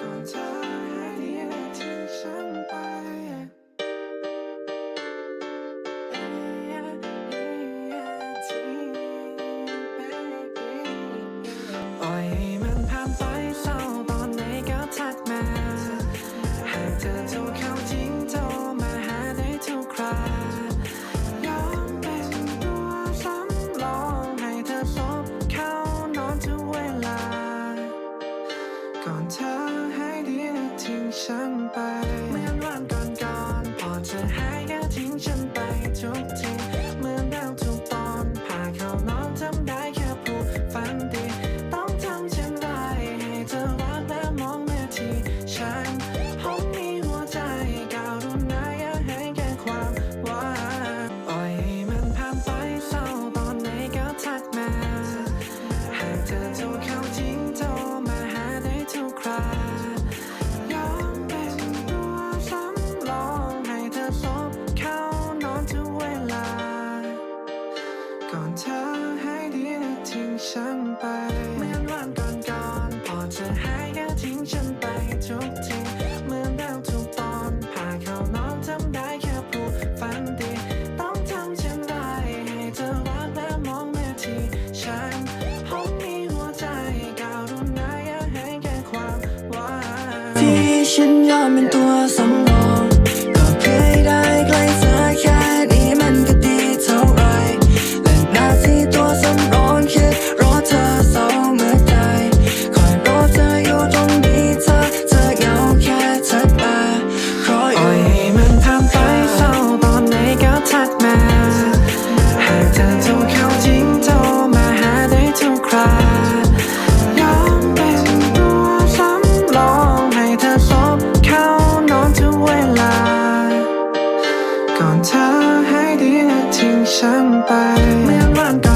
Wisconsin. ก่อนเธอให้ดีนะทิ้งฉันไปเหมือนวันก่อนก่อนพอเธอใหายก็ทิ้งฉันไปทุกทีเหมือนแดิทุกตอนพาเขานอนทำได้แค่ผู้ฝันดี ต้องทำเช่นไรให้เธอรักและมองแม่ที่ฉันผมมีหัวใจก้าวรุนแรงให้แก่ความว่าที่ฉันยอมเป็นตัวสำคัญ เธอให้ดีและทิ้งฉันไปเมื่อวาน